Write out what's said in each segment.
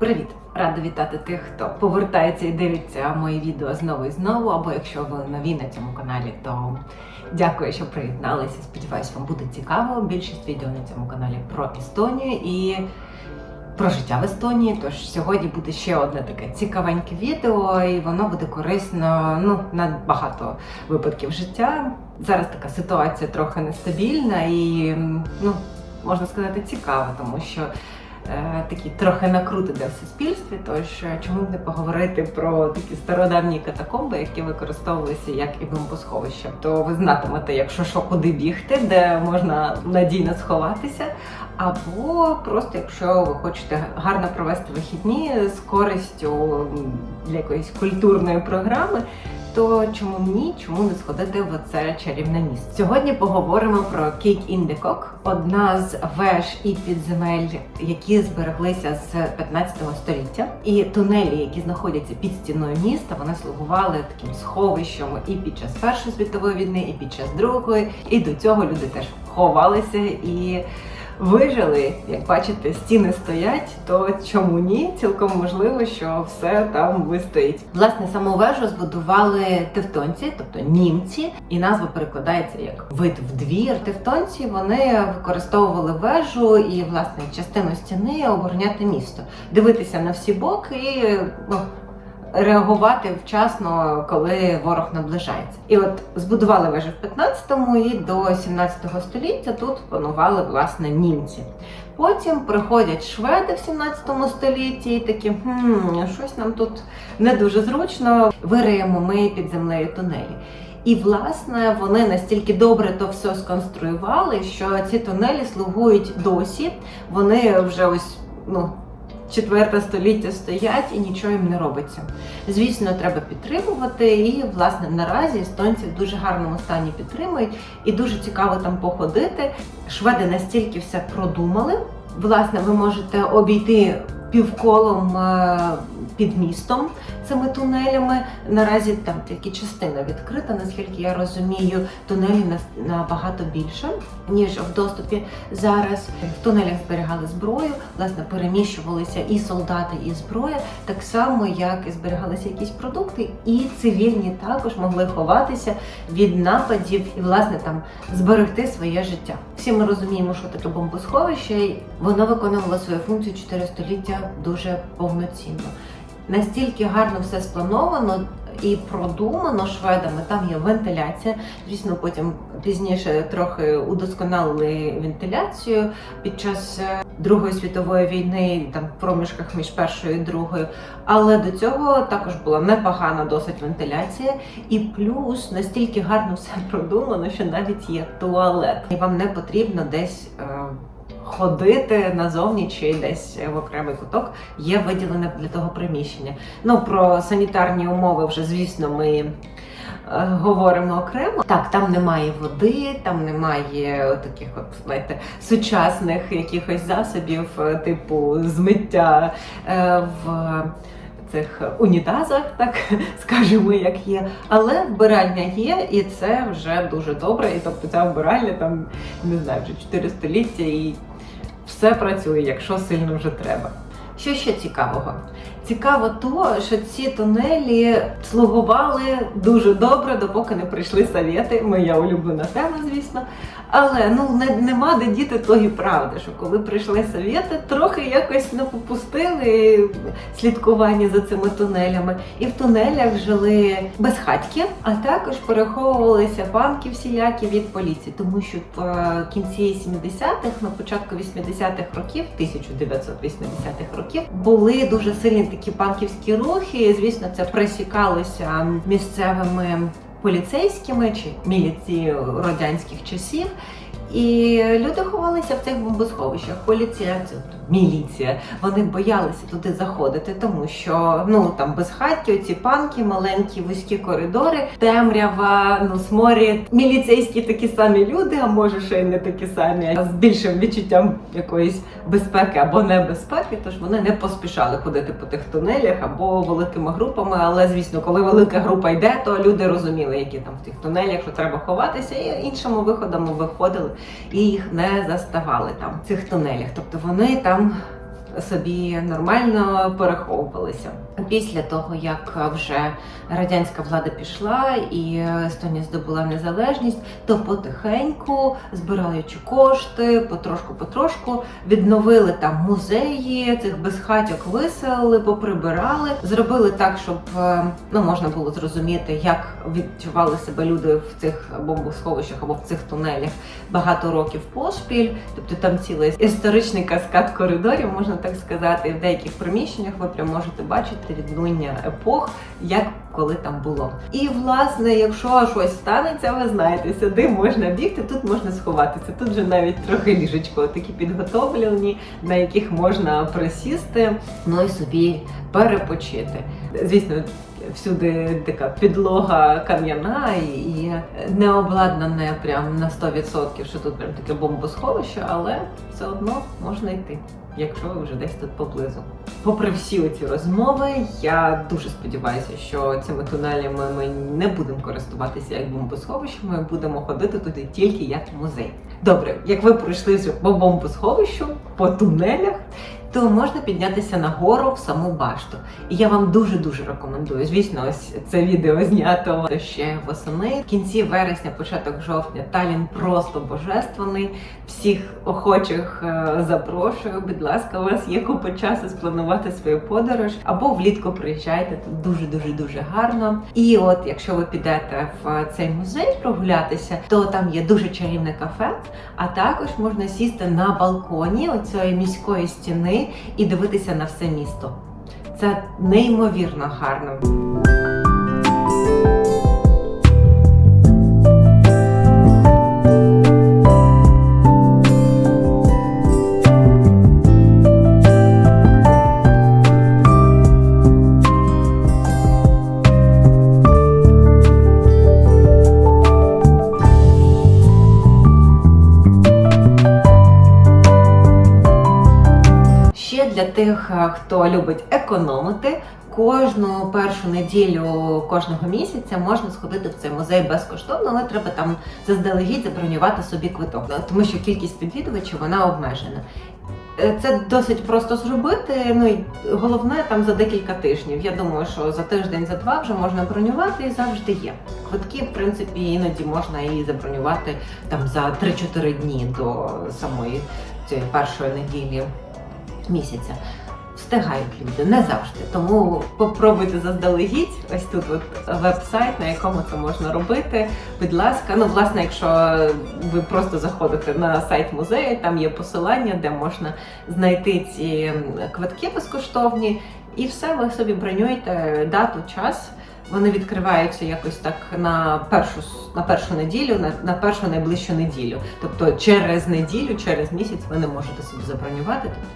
Привіт! Рада вітати тих, хто повертається і дивиться мої відео знову і знову. Або якщо ви нові на цьому каналі, то дякую, що приєдналися. Сподіваюсь, вам буде цікаво. Більшість відео на цьому каналі про Естонію і про життя в Естонії. Тож сьогодні буде ще одне таке цікавеньке відео, і воно буде корисно ну, на багато випадків життя. Зараз така ситуація трохи нестабільна і ну, можна сказати цікава, тому що такі трохи накрути де в суспільстві. Тож е, чому б не поговорити про такі стародавні катакомби, які використовувалися як і бомбосховища? То ви знатимете, якщо що, куди бігти, де можна надійно сховатися. Або просто якщо ви хочете гарно провести вихідні з користю для якоїсь культурної програми, то чому б ні, чому не сходити в це чарівне місце? Сьогодні поговоримо про Cake in the Cock, одна з веж і підземель, які збереглися з 15 століття. І тунелі, які знаходяться під стіною міста, вони слугували таким сховищем і під час Першої світової війни, і під час Другої. І до цього люди теж ховалися і. Вижили, як бачите, стіни стоять, то чому ні? Цілком можливо, що все там вистоїть. Власне, саму вежу збудували тевтонці, тобто німці, і назва перекладається як вид в двір. Тевтонці вони використовували вежу і власне частину стіни обороняти місто, дивитися на всі боки і ну, реагувати вчасно, коли ворог наближається. І от збудували вежу в 15-му і до 17 століття тут панували власне німці. Потім приходять шведи в 17 столітті і такі, хм, щось нам тут не дуже зручно. Вириємо ми під землею тунелі. І власне вони настільки добре то все сконструювали, що ці тунелі слугують досі. Вони вже ось ну. Четверте століття стоять і нічого їм не робиться. Звісно, треба підтримувати. І власне наразі естонці в дуже гарному стані підтримують, і дуже цікаво там походити. Шведи настільки все продумали. Власне, ви можете обійти півколом е, під містом цими тунелями. Наразі там тільки частина відкрита, наскільки я розумію, тунелі набагато більше, ніж в доступі зараз. В тунелях зберігали зброю, власне, переміщувалися і солдати, і зброя, так само як і зберігалися якісь продукти, і цивільні також могли ховатися від нападів і власне там зберегти своє життя. Всі ми розуміємо, що таке бомбосховище, воно виконувало свою функцію 4 століття дуже повноцінно. Настільки гарно все сплановано і продумано шведами. Там є вентиляція. Звісно, потім пізніше трохи удосконалили вентиляцію під час е, Другої світової війни, там в проміжках між першою і другою. Але до цього також була непогана досить вентиляція, і плюс настільки гарно все продумано, що навіть є туалет, і вам не потрібно десь. Ходити назовні чи десь в окремий куток є виділене для того приміщення. Ну про санітарні умови вже звісно ми е, говоримо окремо. Так, там немає води, там немає таких от знаєте, сучасних якихось засобів, е, типу змиття е, в. Цих унітазах, так скажемо, як є, але вбиральня є, і це вже дуже добре. І тобто ця вбиральня там не знаю, вже 4 століття, і все працює, якщо сильно вже треба. Що ще цікавого? Цікаво то, що ці тунелі слугували дуже добре, допоки не прийшли совєти. Моя улюблена тема, звісно. Але ну не, нема де діти тої правди, що коли прийшли совєти, трохи якось не попустили слідкування за цими тунелями. І в тунелях жили безхатьки, а також переховувалися банки всілякі від поліції, тому що в е, кінці 70-х, на початку 80-х років, 1980-х років, були дуже сильні такі банківські рухи. Звісно, це пресікалося місцевими поліцейськими чи міліцією радянських часів. І люди ховалися в цих бомбосховищах. Поліція, міліція, вони боялися туди заходити, тому що ну там безхатьки, ці панки, маленькі вузькі коридори, темрява, ну сморід. Міліцейські такі самі люди, а може ще й не такі самі, а з більшим відчуттям якоїсь безпеки або небезпеки. Тож вони не поспішали ходити по тих тунелях або великими групами. Але звісно, коли велика група йде, то люди розуміли, які там в тих тунелях, що треба ховатися, і іншими виходами виходили і їх не заставали там в цих тунелях. Тобто вони там собі нормально переховувалися. Після того, як вже радянська влада пішла і Естонія здобула незалежність, то потихеньку, збираючи кошти, потрошку-потрошку відновили там музеї, цих безхатьок виселили, поприбирали, зробили так, щоб е, ну можна було зрозуміти, як відчували себе люди в цих бомбосховищах або в цих тунелях багато років поспіль. Тобто там цілий історичний каскад коридорів, можна так сказати. І в деяких приміщеннях ви прям можете бачити відлуння епох, як коли там було. І власне, якщо щось станеться, ви знаєте, сюди можна бігти, тут можна сховатися. Тут вже навіть трохи ліжечко, такі підготовлені, на яких можна присісти, ну і собі перепочити. Звісно. Всюди така підлога кам'яна і, не обладнане прям на 100%, що тут прям таке бомбосховище, але все одно можна йти, якщо ви вже десь тут поблизу. Попри всі ці розмови, я дуже сподіваюся, що цими тунелями ми не будемо користуватися як бомбосховищем, ми будемо ходити туди тільки як музей. Добре, як ви пройшли по бомбосховищу, по тунелях, то можна піднятися на гору в саму башту. І я вам дуже дуже рекомендую. Звісно, ось це відео знято ще восени. В кінці вересня, початок жовтня, Талін просто божественний. Всіх охочих е, запрошую. Будь ласка, у вас є купа часу спланувати свою подорож або влітку приїжджайте. Тут дуже дуже дуже гарно. І от, якщо ви підете в цей музей прогулятися, то там є дуже чарівне кафе. А також можна сісти на балконі оцієї міської стіни і дивитися на все місто. Це неймовірно гарно. Для тих, е, хто любить економити, кожну першу неділю кожного місяця можна сходити в цей музей безкоштовно, але треба там заздалегідь забронювати собі квиток, е, тому що кількість відвідувачів вона обмежена. Е, Це досить просто зробити. Ну і головне там за декілька тижнів. Я думаю, що за тиждень, за два вже можна бронювати і завжди є. Квитки, в принципі, іноді можна і забронювати там за 3-4 дні до самої цієї першої неділі місяця. Встигають люди не завжди. Тому попробуйте заздалегідь. Ось тут от веб-сайт, на якому це можна робити. Будь ласка, ну власне, якщо ви просто заходите на сайт музею, там є посилання, де можна знайти ці квитки безкоштовні, і все, ви собі бронюєте дату, час. Вони відкриваються якось так на першу на першу неділю, на, на першу найближчу неділю. Тобто через неділю, через місяць ви не можете собі забронювати. Тобто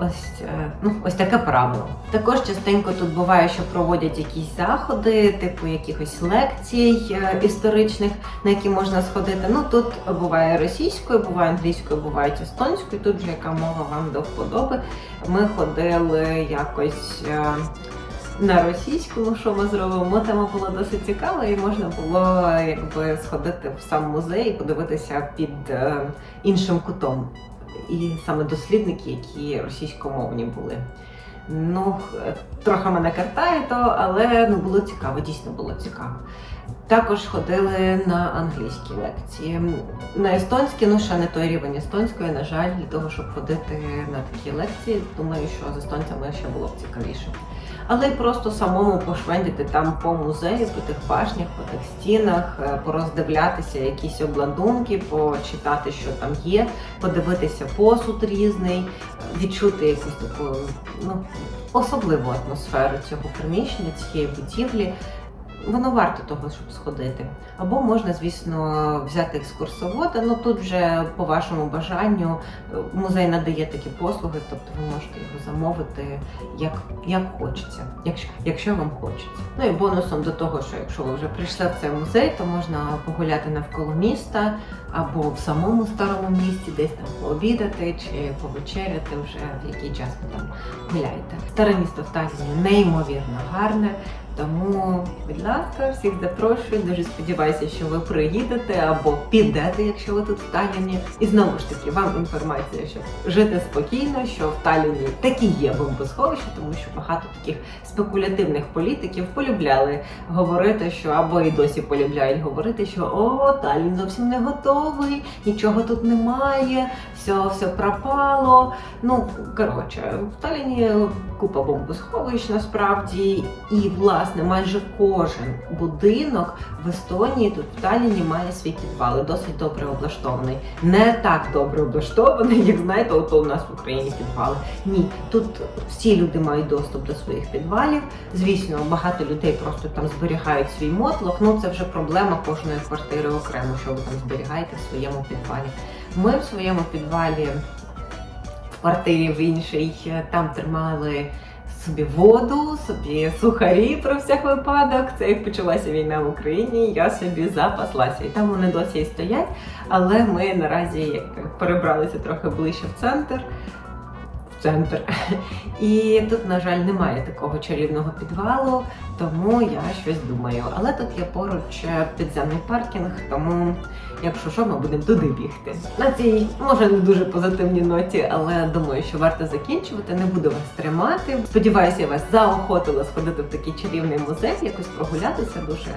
Ось е, ну ось таке правило. Також частенько тут буває, що проводять якісь заходи, типу якихось лекцій е, історичних, на які можна сходити. Ну тут буває російською, буває англійською, буває естонською. Тут вже яка мова вам до вподоби. Ми ходили якось. На російському, що ми зробимо, тема була досить цікава, і можна було якби сходити в сам музей і подивитися під е, іншим кутом. І саме дослідники, які російськомовні були. Ну, трохи мене картає то, але ну було цікаво, дійсно було цікаво. Також ходили на англійські лекції. На естонські, ну ще не той рівень естонської, на жаль, для того, щоб ходити на такі лекції, думаю, що з естонцями ще було б цікавіше. Але й просто самому пошвендити там по музею, по тих башнях, по тих стінах, е, пороздивлятися якісь обладунки, почитати, що там є, подивитися посуд різний, відчути якусь таку ну, особливу атмосферу цього приміщення, цієї будівлі. Воно варто того, щоб сходити. Або можна, звісно, взяти екскурсовода. Ну тут вже по вашому бажанню музей надає такі послуги, тобто ви можете його замовити як, як хочеться, якщо, якщо вам хочеться. Ну і бонусом до того, що якщо ви вже прийшли в цей музей, то можна погуляти навколо міста або в самому старому місті, десь там пообідати чи повечеряти вже в який час ви там гуляєте. Старе місто в Тазі неймовірно гарне. Тому, будь ласка, всіх запрошую. Дуже сподіваюся, що ви приїдете або підете, якщо ви тут в Талліні. І знову ж таки, вам інформація, щоб жити спокійно, що в Талліні такі є бомбосховища, тому що багато таких спекулятивних політиків полюбляли говорити, що або і досі полюбляють говорити, що о, Таллін зовсім не готовий, нічого тут немає, все, все пропало. Ну коротше, в Талліні купа бомбосховищ насправді, і власне майже кожен будинок в Естонії тут в Талліні має свій підвал, досить добре облаштований. Не так добре облаштований, як знаєте, ото у нас в Україні підвали. Ні, тут всі люди мають доступ до своїх підвалів. Звісно, багато людей просто там зберігають свій мотлох. Ну це вже проблема кожної квартири окремо, що ви там зберігаєте в своєму підвалі. Ми в своєму підвалі квартирі в іншій е, там тримали собі воду, собі сухарі про всяк випадок. Це як почалася війна в Україні. Я собі запаслася. І там вони досі і стоять. Але ми наразі перебралися трохи ближче в центр. Центр. І тут, на жаль, немає такого чарівного підвалу, тому я щось думаю. Але тут є поруч е, підземний паркінг, тому якщо що, ми будемо туди бігти. На цій може не дуже позитивній ноті, але думаю, що варто закінчувати. Не буду вас тримати. Сподіваюся, я вас заохотила сходити в такий чарівний музей, якось прогулятися дуже.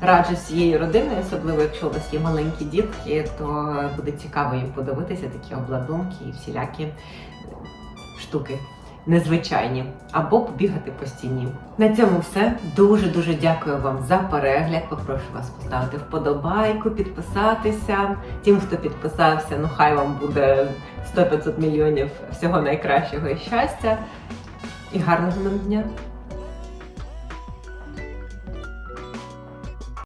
Раджу всією родиною, особливо якщо у вас є маленькі дітки, то буде цікаво їм подивитися такі обладунки і всілякі штуки незвичайні, або побігати по стіні. На цьому все. Дуже дуже дякую вам за перегляд. Попрошу вас поставити вподобайку, підписатися. Тим, хто підписався, ну хай вам буде 100-500 мільйонів всього найкращого і щастя. І гарного нам дня!